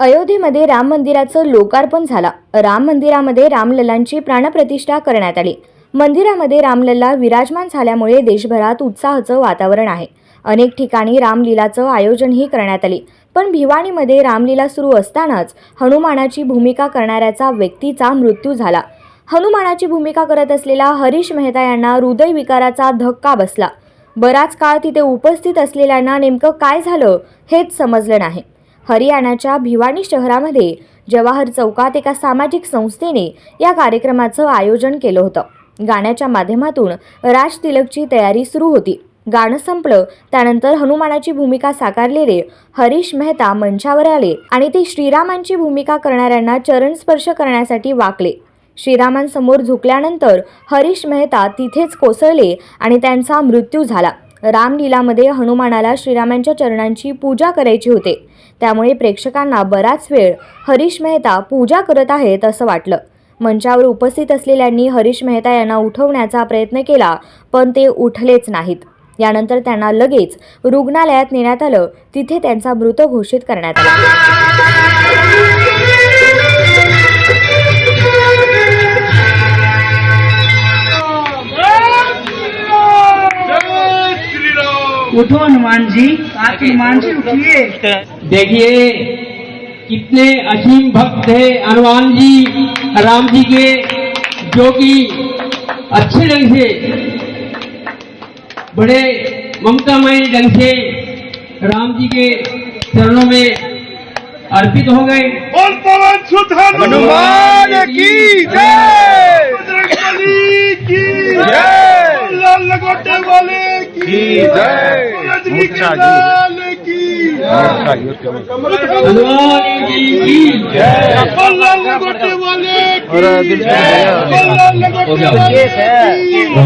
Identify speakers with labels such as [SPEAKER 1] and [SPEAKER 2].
[SPEAKER 1] अयोध्येमध्ये राम मंदिराचं लोकार्पण झालं. राम मंदिरामध्ये रामलल्लांची प्राणप्रतिष्ठा करण्यात आली. मंदिरामध्ये रामलल्ला विराजमान झाल्यामुळे देशभरात उत्साहाचं वातावरण आहे. अनेक ठिकाणी रामलीलाचं आयोजनही करण्यात आले. पण भिवाणीमध्ये रामलीला सुरू असतानाच हनुमानाची भूमिका करणाऱ्याचा व्यक्तीचा मृत्यू झाला. हनुमानाची भूमिका करत असलेला हरीश मेहता यांना हृदयविकाराचा धक्का बसला. बराच काळ तिथे उपस्थित असलेल्यांना नेमकं काय झालं हेच समजलं नाही. हरियाणाच्या भिवानी शहरामध्ये जवाहर चौकात एका सामाजिक संस्थेने या कार्यक्रमाचं आयोजन केलं होतं. गाण्याच्या माध्यमातून राज तिलकची तयारी सुरू होती. गाणं संपलं त्यानंतर हनुमानाची भूमिका साकारलेले हरीश मेहता मंचावर आले आणि ते श्रीरामांची भूमिका करणाऱ्यांना चरण स्पर्श करण्यासाठी वाकले. श्रीरामांसमोर झुकल्यानंतर हरीश मेहता तिथेच कोसळले आणि त्यांचा मृत्यू झाला. रामलीलामध्ये हनुमानाला श्रीरामांच्या चरणांची पूजा करायची होते. त्यामुळे प्रेक्षकांना बराच वेळ हरीश मेहता पूजा करत आहेत असं वाटलं. मंचावर उपस्थित असलेल्यांनी हरीश मेहता यांना उठवण्याचा प्रयत्न केला पण ते उठलेच नाहीत. यानंतर त्यांना लगेच रुग्णालयात नेण्यात आलं. तिथे त्यांचा मृत घोषित करण्यात आला.
[SPEAKER 2] उठो हनुमान जी आप हनुमान जी उठिए।
[SPEAKER 3] देखिए कितने असीम भक्त है हनुमान जी राम जी के जो कि अच्छे ढंग से बड़े ममतामय ढंग से राम जी के चरणों में अर्पित हो गए।
[SPEAKER 4] और पवन सुत हनुमान की जय। बजरंगबली की जय। लाल वाले की जय। रजनीकांत की
[SPEAKER 3] हनुमान